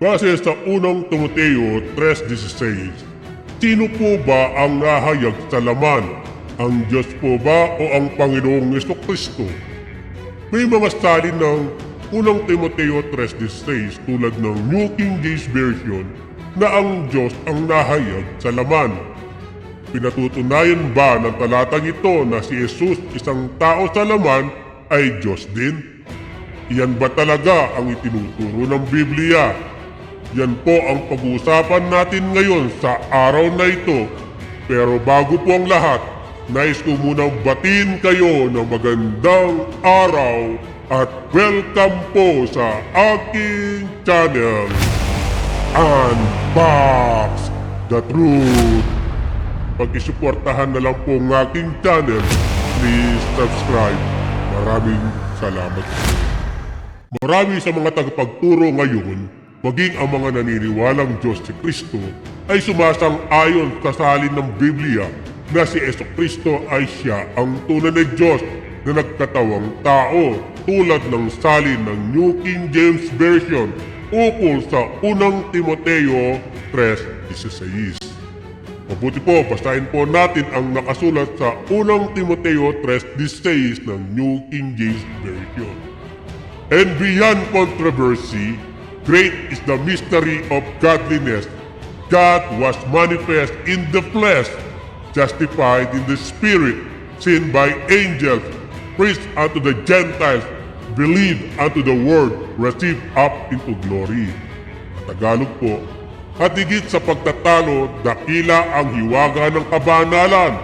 Base sa unang Timoteo 3.16, Sino po ba ang nahayag sa laman? Ang Diyos po ba o ang Panginoong Yeso Kristo? May mga salin ng unang Timoteo 3.16 tulad ng New King James Version na ang Diyos ang nahayag sa laman. Pinatutunayan ba ng talatang ito na si Jesus isang tao sa laman ay Diyos din? Iyan ba talaga ang itinuturo ng Biblia? Yan po ang pag-uusapan natin ngayon sa araw na ito. Pero bago po ang lahat, nais ko munang batin kayo ng magandang araw at welcome po sa aking channel, Unbox the Truth. Pag-isuportahan na lang po ang aking channel, please subscribe. Maraming salamat po. Marami sa mga tagapagturo ngayon, maging ang mga naniniwalang Diyos si Kristo, ay sumasang-ayon sa salin ng Biblia na si Yeso Kristo ay siya ang tunay na Diyos na nagkatawang tao tulad ng salin ng New King James Version ukol sa unang Timoteo 3.16. Mabuti po, basahin po natin ang nakasulat sa unang Timoteo 3.16 ng New King James Version. And beyond controversy, great is the mystery of godliness. God was manifest in the flesh, justified in the spirit, seen by angels, preached unto the Gentiles, believed unto the word, received up into glory. Tagalog po, at higit sa pagtatalo, dakila ang hiwaga ng kabanalan.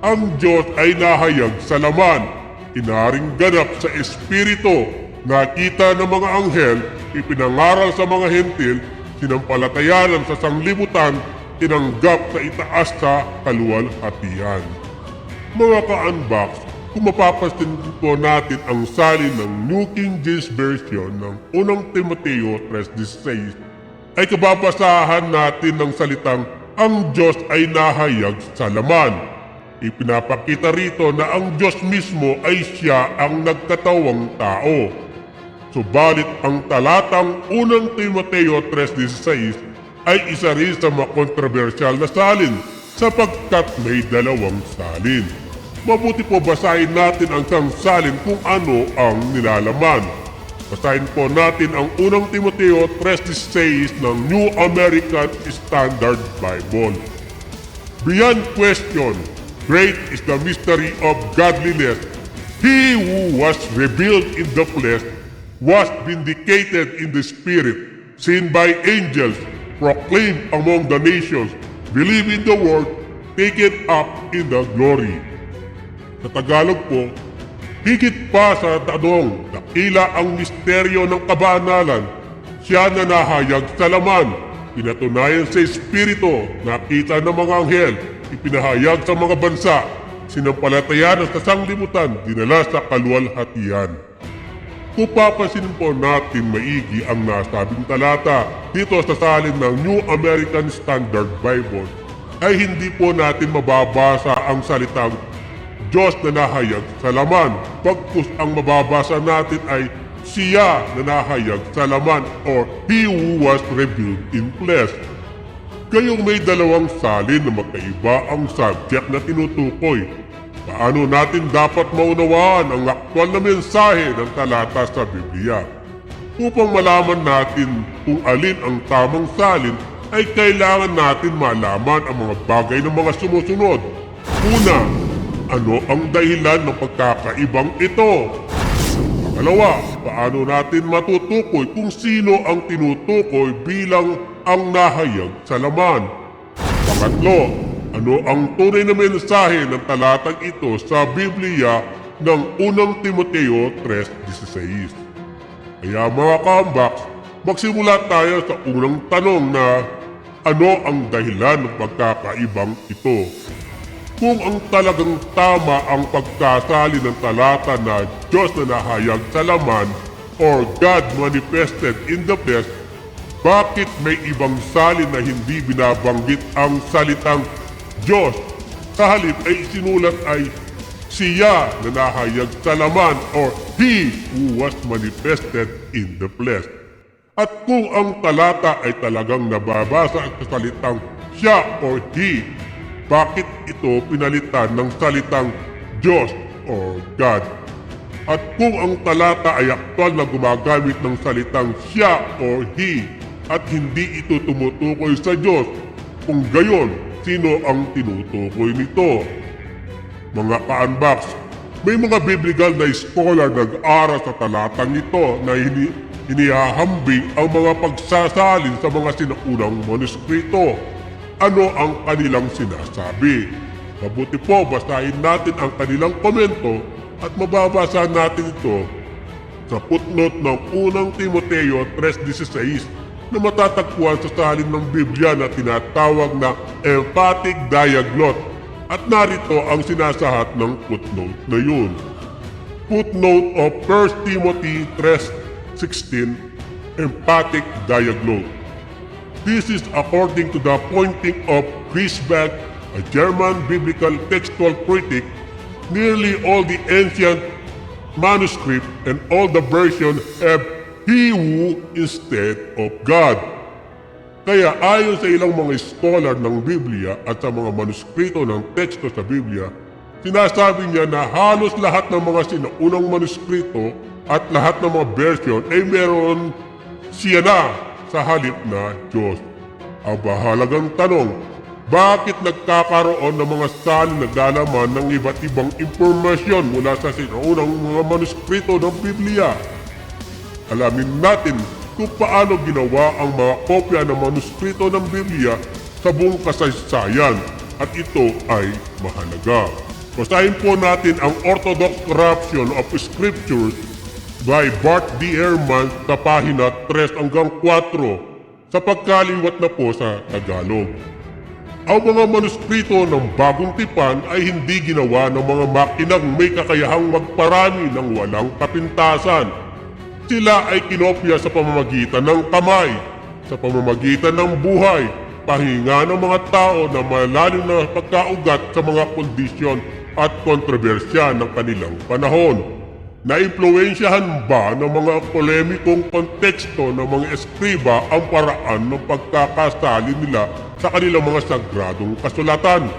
Ang Diyos ay nahayag sa laman, inaring ganap sa Espiritu, nakita ng mga anghel, ipinangaral sa mga hentil, sinampalatayanan sa sanglibutan, tinanggap sa itaas sa kaluwalhatian. Mga ka-unbox, kung mapapansin po natin ang salin ng New King James Version ng unang Timoteo 3.16, ay kababasahan natin ng salitang ang Diyos ay nahayag sa laman. Ipinapakita rito na ang Diyos mismo ay siya ang nagkatawang tao. Subalit ang talatang unang Timoteo 3.16 ay isa rin sa mga kontrobersyal na salin sapagkat may dalawang salin. Mabuti po basahin natin ang isang salin kung ano ang nilalaman. Basahin po natin ang unang Timoteo 3.16 ng New American Standard Bible. Beyond question, great is the mystery of godliness. He who was revealed in the flesh was vindicated in the spirit, seen by angels, proclaimed among the nations, believed in the word, taken up in the glory. Sa Tagalog po, higit pa sa tanong, dakila ang misteryo ng kabanalan, siya na nahayag sa laman, pinatunayan sa Espiritu, nakita ng mga anghel, ipinahayag sa mga bansa, sinampalatayanan sa sanglibutan, dinala sa kaluwalhatian. Kung po natin maigi ang nasabing talata dito sa salin ng New American Standard Bible, ay hindi po natin mababasa ang salitang Diyos na nahayag sa laman. Pagkus ang mababasa natin ay siya na nahayag sa laman or He who was revealed in flesh. Kayong may dalawang salin na magkaiba ang subject na tinutukoy. Paano natin dapat maunawaan ang aktwal na mensahe ng talata sa Biblia? Upang malaman natin kung alin ang tamang salin, ay kailangan natin malaman ang mga bagay ng mga sumusunod. Una, ano ang dahilan ng pagkakaibang ito? Pangalawa, paano natin matutukoy kung sino ang tinutukoy bilang ang nahayag sa laman? Pangatlo, ano ang tunay na mensahe ng talatang ito sa Biblia ng unang Timoteo 3.16? Kaya mga kambaks, magsimula tayo sa unang tanong na ano ang dahilan ng pagkakaibang ito? Kung ang talagang tama ang pagkasali ng talata na Diyos na nahayag sa laman or God manifested in the flesh, bakit may ibang salin na hindi binabanggit ang salitang Diyos? Sa ay isinulat ay siya na nahayag sa laman or He who was manifested in the flesh. At kung ang talata ay talagang nababasa sa salitang siya or he, bakit ito pinalitan ng salitang Diyos or God? At kung ang talata ay aktwal na gumagamit ng salitang siya or he at hindi ito tumutukoy sa Diyos, kung gayon, sino ang tinutukoy nito? Mga ka-unbox, may mga biblical na scholar nag-aral sa talatang ito na hini hinihahambing ang mga pagsasalin sa mga sinaunang manuskrito. Ano ang kanilang sinasabi? Mabuti po basahin natin ang kanilang komento at mababasa natin ito sa footnote ng unang Timoteo 3.16 na matatagpuan sa salin ng Biblia na tinatawag na emphatic diaglot at narito ang sinasahat ng footnote na yun. Footnote of 1 Timothy 3.16 Emphatic diaglot This is according to the pointing of Griesbach, a German biblical textual critic. Nearly all the ancient manuscript and all the version have he who instead of God. Kaya ayon sa ilang mga scholar ng Biblia at sa mga manuskrito ng teksto sa Biblia, sinasabi niya na halos lahat ng mga sinaunang manuskrito at lahat ng mga version ay meron siya na sa halip na Diyos. Ang bahalagang tanong, bakit nagkakaroon ng mga salin na naglalaman ng iba't ibang impormasyon mula sa sinaunang mga manuskrito ng Biblia? Alamin natin kung paano ginawa ang mga kopya ng manuskrito ng Biblia sa buong kasaysayan at ito ay mahalaga. Basahin po natin ang Orthodox Corruption of Scriptures by Bart D. Ehrman sa pahina 3 hanggang 4 sa pagkaliwat na po sa Tagalog. Ang mga manuskrito ng bagong tipan ay hindi ginawa ng mga makinang may kakayahang magparami ng walang kapintasan. Sila ay kinopya sa pamamagitan ng kamay, sa pamamagitan ng buhay, pahinga ng mga tao na malalim na pagkaugat sa mga kondisyon at kontrobersya ng kanilang panahon. Naimpluwensyahan ba ng mga polemikong konteksto ng mga eskriba ang paraan ng pagkakasali nila sa kanilang mga sagradong kasulatan?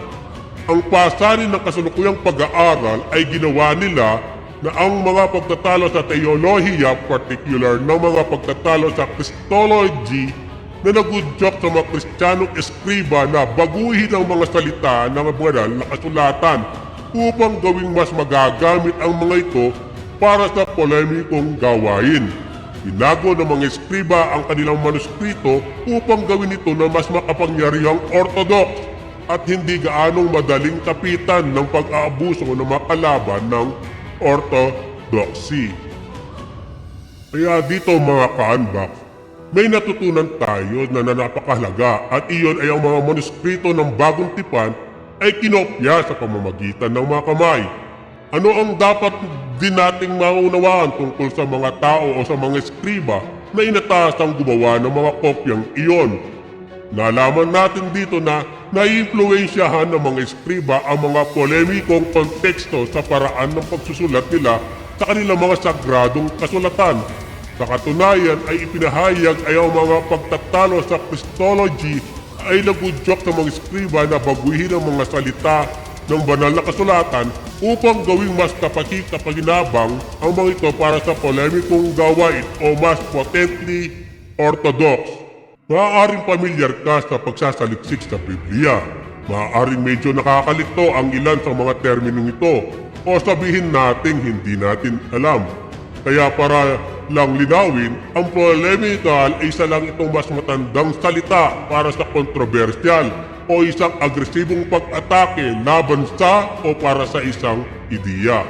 Ang pasanin ng kasalukuyang pag-aaral ay ginawa nila na ang mga pagtatalo sa teolohiya, particular ng mga pagtatalo sa Christology na nagudyok sa mga kristyanong eskriba na baguhin ang mga salita ng banal na kasulatan upang gawing mas magagamit ang mga ito para sa polemikong gawain. Binago ng mga eskriba ang kanilang manuskrito upang gawin ito na mas makapangyarihang orthodox at hindi gaanong madaling kapitan ng pag-aabuso ng mga kalaban ng orthodoxy. Kaya dito mga ka-unbox, may natutunan tayo na napakahalaga at iyon ay ang mga manuskrito ng bagong tipan ay kinopya sa pamamagitan ng mga kamay. Ano ang dapat din nating maunawaan tungkol sa mga tao o sa mga eskriba na inatasang gumawa ng mga kopyang iyon? Nalaman natin dito na naiimpluwensyahan ng mga eskriba ang mga polemikong konteksto sa paraan ng pagsusulat nila sa kanilang mga sagradong kasulatan. Sa katunayan ay ipinahayag ay ang mga pagtatalo sa Christology ay nagudyok sa mga eskriba na baguhin ang mga salita ng banal na kasulatan upang gawing mas kapaki-kapaginabang ang mga ito para sa polemikong gawain o mas potently orthodox. Maaaring pamilyar ka sa pagsasaliksik sa Biblia. Maaaring medyo nakakalito ang ilan sa mga terminong ito o sabihin nating hindi natin alam. Kaya para lang linawin, ang polemical ay isa lang itong mas matandang salita para sa kontrobersyal o isang agresibong pag-atake laban sa o para sa isang ideya.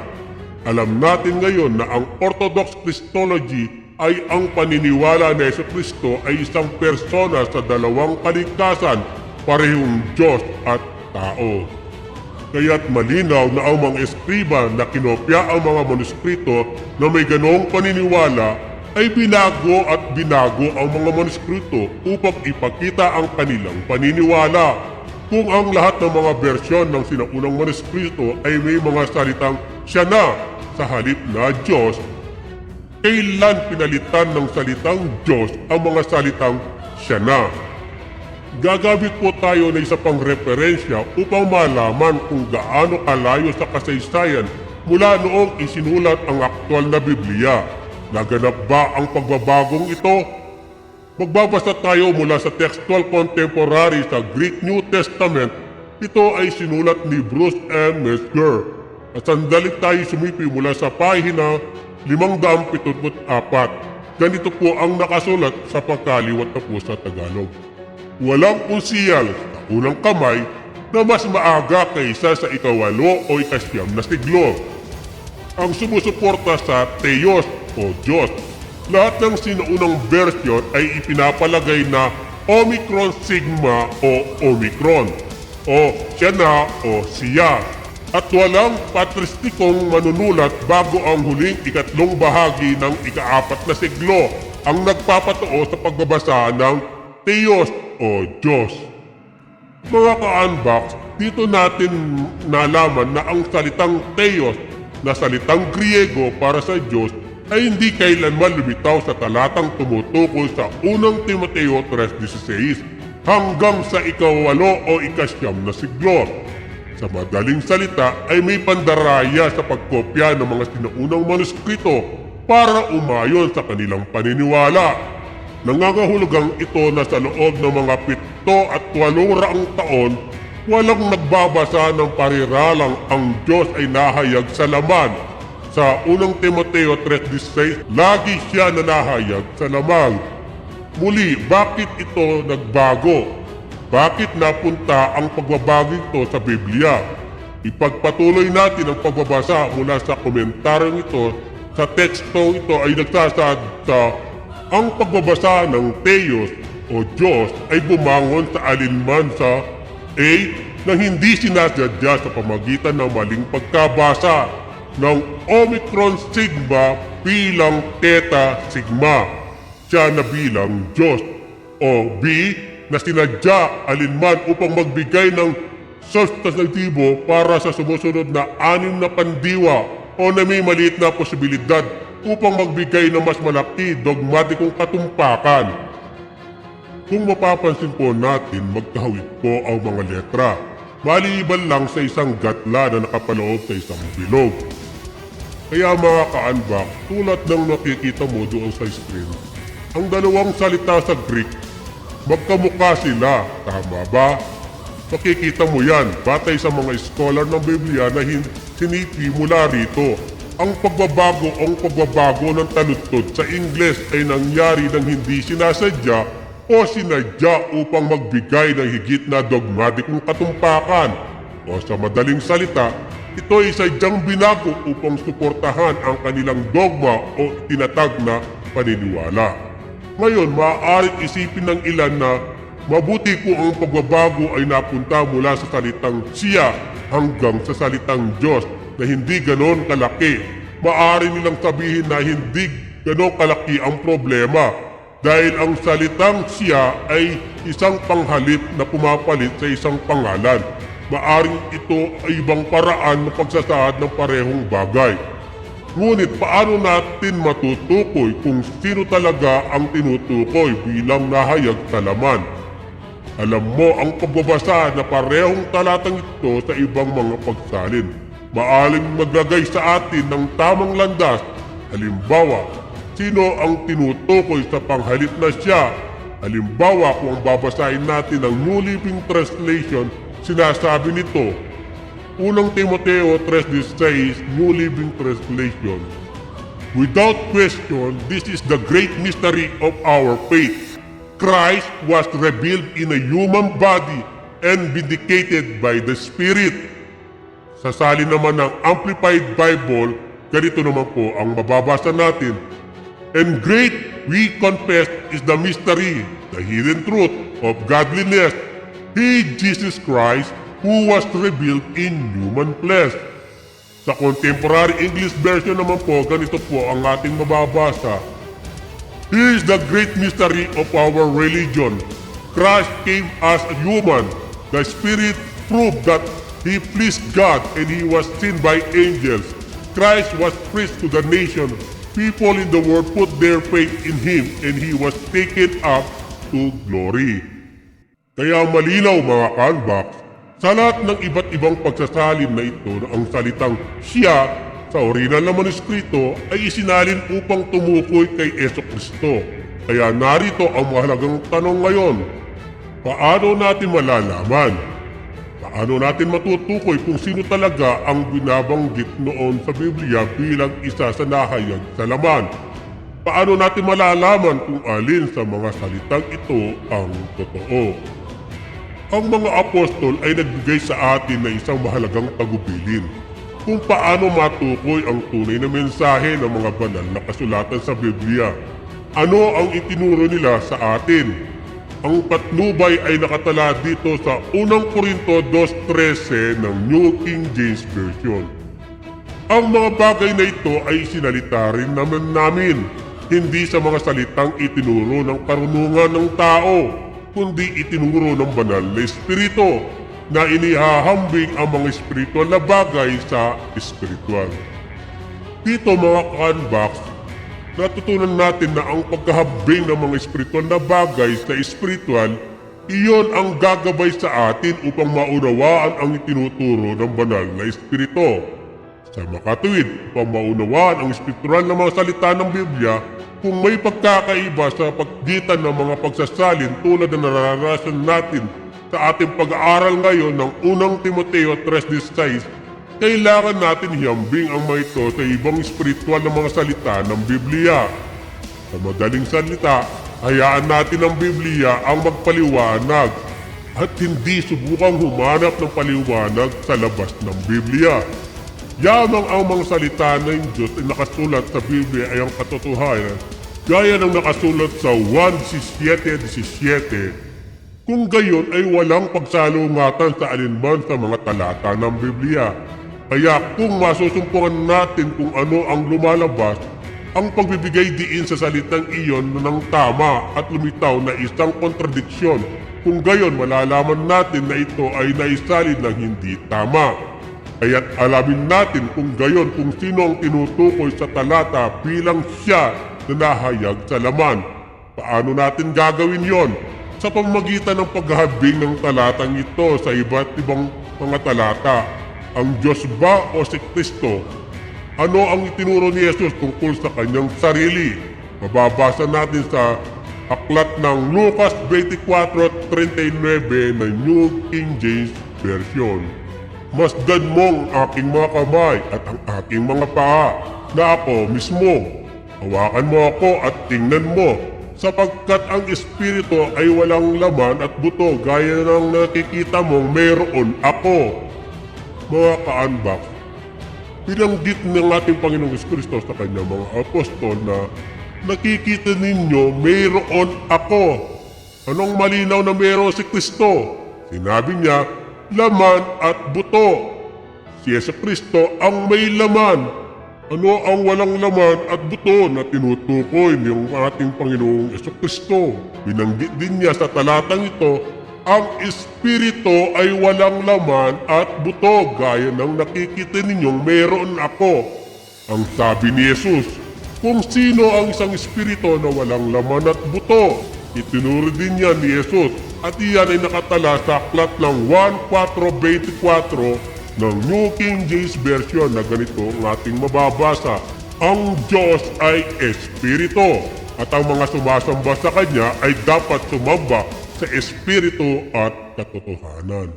Alam natin ngayon na ang Orthodox Christology ay ang paniniwala na Yeso Kristo ay isang persona sa dalawang kaligtasan, parehong Diyos at tao. Kaya't malinaw na ang mga eskriba na kinopya ang mga manuskrito na may ganoong paniniwala ay binago at binago ang mga manuskrito upang ipakita ang kanilang paniniwala. Kung ang lahat ng mga bersyon ng sinaunang manuskrito ay may mga salitang siya na sa halip na Diyos, kailan pinalitan ng salitang Diyos ang mga salitang siya na. Gagamit po tayo ng isa pang referensya upang malaman kung gaano kalayo sa kasaysayan mula noong isinulat ang aktwal na Biblia. Naganap ba ang pagbabagong ito? Magbabasa tayo mula sa textual contemporary sa Greek New Testament. Ito ay sinulat ni Bruce M. Metzger. At sandali tayo sumipi mula sa pahina 574. Ganito po ang nakasulat sa pagkaliwat na po sa Tagalog. Walang unsiyal sa unang kamay na mas maaga kaysa sa ikawalo o ikasyam na siglo. Ang sumusuporta sa Theos o Diyos. Lahat ng sinuunang version ay ipinapalagay na Omicron Sigma o Omicron o siya na o siya. At walang patristikong manunulat bago ang huling ikatlong bahagi ng ikaapat na siglo ang nagpapatoo sa pagbabasa ng Theos o Diyos. Mga ka-unbox, dito natin nalaman na ang salitang Theos na salitang Griego para sa Diyos ay hindi kailanman lumitaw sa talatang tumutukol sa unang Timoteo 3.16 hanggang sa ikawalo o ikasyam na siglo. Sa madaling salita ay may pandaraya sa pagkopya ng mga sinaunang manuskrito para umayon sa kanilang paniniwala. Nangangahulugang ito na sa loob ng mga pito at walong raang taon, walang nagbabasa ng pariralang ang Diyos ay nahayag sa laman. Sa unang Timoteo 3.16, lagi siya na nahayag sa lamang. Muli, bakit ito nagbago? Bakit napunta ang pagbabago ito sa Biblia? Ipagpatuloy natin ang pagbabasa mula sa komentaryong ito sa tekstong ito ay nagsasad sa ang pagbabasa ng Theos o Diyos ay bumangon sa alinman sa A na hindi sinasadya sa pamagitan ng maling pagkabasa ng Omicron Sigma bilang Theta Sigma siya na bilang Diyos o B na sinadya alinman upang magbigay ng substantibo para sa sumusunod na anim na pandiwa o na may maliit na posibilidad upang magbigay ng mas malaki dogmatikong katumpakan. Kung mapapansin po natin, magkahawig po ang mga letra. Maliban lang sa isang gatla na nakapaloob sa isang bilog. Kaya mga ka-unbox, tulad ng nakikita mo doon sa screen, ang dalawang salita sa Greek, magkamukha sila, tama ba? Makikita mo yan, batay sa mga scholar ng Biblia na hin- sinipi mula rito. Ang pagbabago ang pagbabago ng taludtod sa Ingles ay nangyari ng hindi sinasadya o sinadya upang magbigay ng higit na dogmatikong katumpakan. O sa madaling salita, ito ay sadyang binago upang suportahan ang kanilang dogma o tinatag na paniniwala. Ngayon, maaaring isipin ng ilan na mabuti kung ang pagbabago ay napunta mula sa salitang siya hanggang sa salitang Diyos na hindi ganon kalaki. Maaari nilang sabihin na hindi ganon kalaki ang problema dahil ang salitang siya ay isang panghalip na pumapalit sa isang pangalan. Maaring ito ay ibang paraan ng pagsasaad ng parehong bagay. Ngunit paano natin matutukoy kung sino talaga ang tinutukoy bilang nahayag sa laman? Alam mo ang pagbabasa na parehong talatang ito sa ibang mga pagsalin. Maaling maglagay sa atin ng tamang landas. Halimbawa, sino ang tinutukoy sa panghalip na siya? Halimbawa, kung babasahin natin ang New Living Translation, sinasabi nito, Unang Timoteo 3.16, New Living Translation, Without question, this is the great mystery of our faith. Christ was revealed in a human body and vindicated by the Spirit. Sa sali naman ng Amplified Bible, ganito naman po ang mababasa natin. And great we confess is the mystery, the hidden truth of godliness. He, Jesus Christ, who was revealed in human flesh. Sa contemporary English version naman po, ganito po ang ating mababasa. Here is the great mystery of our religion. Christ came as a human. The Spirit proved that He pleased God and He was seen by angels. Christ was preached to the nation. people in the world put their faith in Him and He was taken up to glory. Kaya malinaw mga kanbak, sa lahat ng iba't ibang pagsasalin na ito na ang salitang siya sa original na manuskrito ay isinalin upang tumukoy kay Yeso Kristo. Kaya narito ang mahalagang tanong ngayon, paano natin malalaman? Paano natin matutukoy kung sino talaga ang binabanggit noon sa Biblia bilang isa sa nahayag sa laman? Paano natin malalaman kung alin sa mga salitang ito ang totoo? Ang mga apostol ay nagbigay sa atin ng isang mahalagang tagubilin kung paano matukoy ang tunay na mensahe ng mga banal na kasulatan sa Biblia. Ano ang itinuro nila sa atin? Ang patnubay ay nakatala dito sa unang Korinto 2.13 ng New King James Version. Ang mga bagay na ito ay sinalita rin naman namin, hindi sa mga salitang itinuro ng karunungan ng tao, kundi itinuro ng banal na espiritu na inihahambing ang mga espiritual na bagay sa espiritual. Dito mga kanbox, natutunan natin na ang pagkahambing ng mga espiritual na bagay sa espiritual, iyon ang gagabay sa atin upang maunawaan ang itinuturo ng banal na espiritu. Sa makatuwid, upang maunawaan ang espiritual na mga salita ng Biblia, kung may pagkakaiba sa paggitan ng mga pagsasalin tulad na naranasan natin sa ating pag-aaral ngayon ng unang Timoteo 3.16, kailangan natin hiyambing ang mga ito sa ibang espiritual na mga salita ng Biblia. Sa madaling salita, hayaan natin ang Biblia ang magpaliwanag at hindi subukang humanap ng paliwanag sa labas ng Biblia. Yamang ang mga salita ng Diyos ay nakasulat sa Biblia ay ang katotohanan, gaya ng nakasulat sa 1.17.17, kung gayon ay walang pagsalungatan sa alinman sa mga talata ng Biblia. Kaya kung masusumpungan natin kung ano ang lumalabas, ang pagbibigay diin sa salitang iyon ng tama at lumitaw na isang kontradiksyon, kung gayon malalaman natin na ito ay naisalin ng hindi tama. Kaya't alamin natin kung gayon kung sino ang tinutukoy sa talata bilang siya na nahayag sa laman. Paano natin gagawin yon? Sa pamamagitan ng paghahabing ng talatang ito sa iba't ibang mga talata. Ang Diyos ba o si Kristo? Ano ang itinuro ni Jesus tungkol sa kanyang sarili? Mababasa natin sa aklat ng Lucas 24.39 ng New King James Version. Masdan mong aking mga kamay at ang aking mga paa na ako mismo. Hawakan mo ako at tingnan mo sapagkat ang espiritu ay walang laman at buto gaya ng nakikita mong mayroon ako. Mga kaanbak, binanggit ng ating Panginoong Kristo sa kanyang mga apostol na nakikita ninyo mayroon ako. Anong malinaw na mayroon si Kristo? Sinabi niya, laman at buto. Si Yesu Kristo ang may laman. Ano ang walang laman at buto na tinutukoy ng ating Panginoong Yesu Kristo? Binanggit din niya sa talatang ito, ang Espiritu ay walang laman at buto gaya ng nakikita ninyong meron ako. Ang sabi ni Jesus, kung sino ang isang Espiritu na walang laman at buto, itinuro din niya ni Jesus at iyan ay nakatala sa aklat ng 1.4.24 ng New King James Version na ganito ang ating mababasa. Ang Diyos ay Espiritu at ang mga sumasamba sa Kanya ay dapat sumamba sa Espiritu at katotohanan.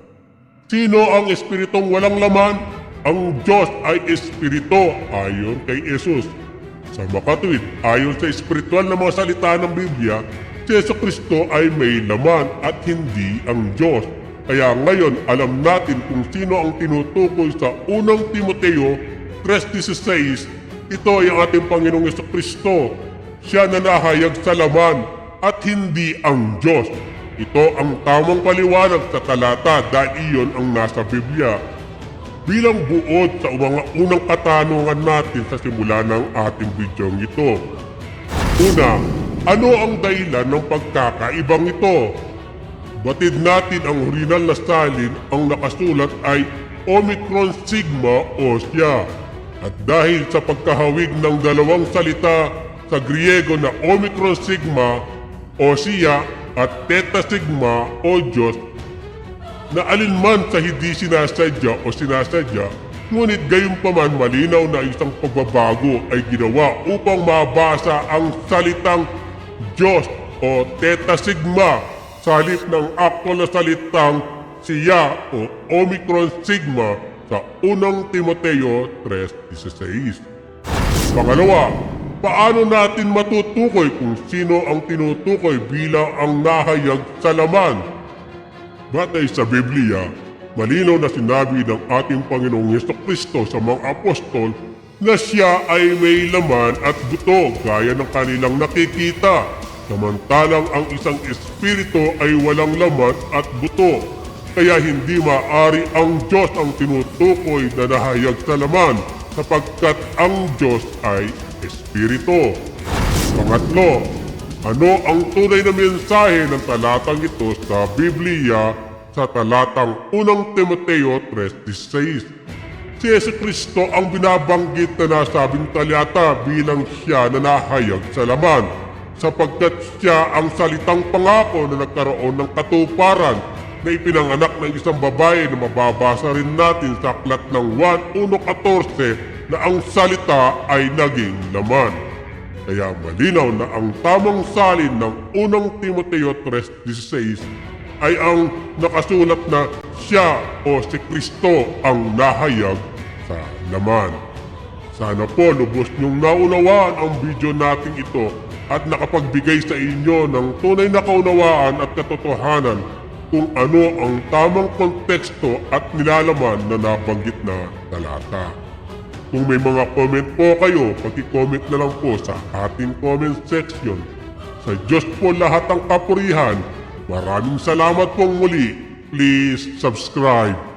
Sino ang Espiritong walang laman? Ang Diyos ay Espiritu ayon kay Jesus. Sa makatuwid, ayon sa espiritual na mga salita ng Biblia, Yeso Kristo ay may laman at hindi ang Diyos. Kaya ngayon alam natin kung sino ang tinutukoy sa unang Timoteo 3.16. Ito ay ang ating Panginoong Yeso Kristo. Siya na nahayag sa laman at hindi ang Diyos. Ito ang tamang paliwanag sa talata dahil iyon ang nasa Biblia. Bilang buod sa mga unang katanungan natin sa simula ng ating video ito. Una, ano ang dahilan ng pagkakaibang ito? Batid natin ang original na salin ang nakasulat ay Omicron Sigma o siya. At dahil sa pagkahawig ng dalawang salita sa Griego na Omicron Sigma o siya at Theta Sigma o Diyos na alinman sa hindi sinasadya o sinasadya, ngunit gayon paman malinaw na isang pagbabago ay ginawa upang mabasa ang salitang Diyos o Theta Sigma sa halip ng aktual na salitang siya o Omicron Sigma sa unang Timoteo 3.16. Pangalawa, paano natin matutukoy kung sino ang tinutukoy bilang ang nahayag sa laman? Batay sa Biblia, malinaw na sinabi ng ating Panginoong Yeso Kristo sa mga apostol na siya ay may laman at buto gaya ng kanilang nakikita. Samantalang ang isang espiritu ay walang laman at buto. Kaya hindi maari ang Diyos ang tinutukoy na nahayag sa laman sapagkat ang Diyos ay espiritu. Pangatlo, ano ang tunay na mensahe ng talatang ito sa Biblia sa talatang 1 Timoteo 3.16? Si Yesu Kristo ang binabanggit na nasabing talata bilang siya na nahayag sa laman sapagkat siya ang salitang pangako na nagkaroon ng katuparan na ipinanganak ng isang babae na mababasa rin natin sa aklat ng 1.1.14 na ang salita ay naging laman. Kaya malinaw na ang tamang salin ng unang Timoteo 3.16 ay ang nakasulat na siya o si Kristo ang nahayag sa laman. Sana po lubos niyong naunawaan ang video nating ito at nakapagbigay sa inyo ng tunay na kaunawaan at katotohanan kung ano ang tamang konteksto at nilalaman na nabanggit na talata. Kung may mga comment po kayo, pag-comment na lang po sa ating comment section. Sa Diyos po lahat ang kapurihan. Maraming salamat pong muli. Please subscribe.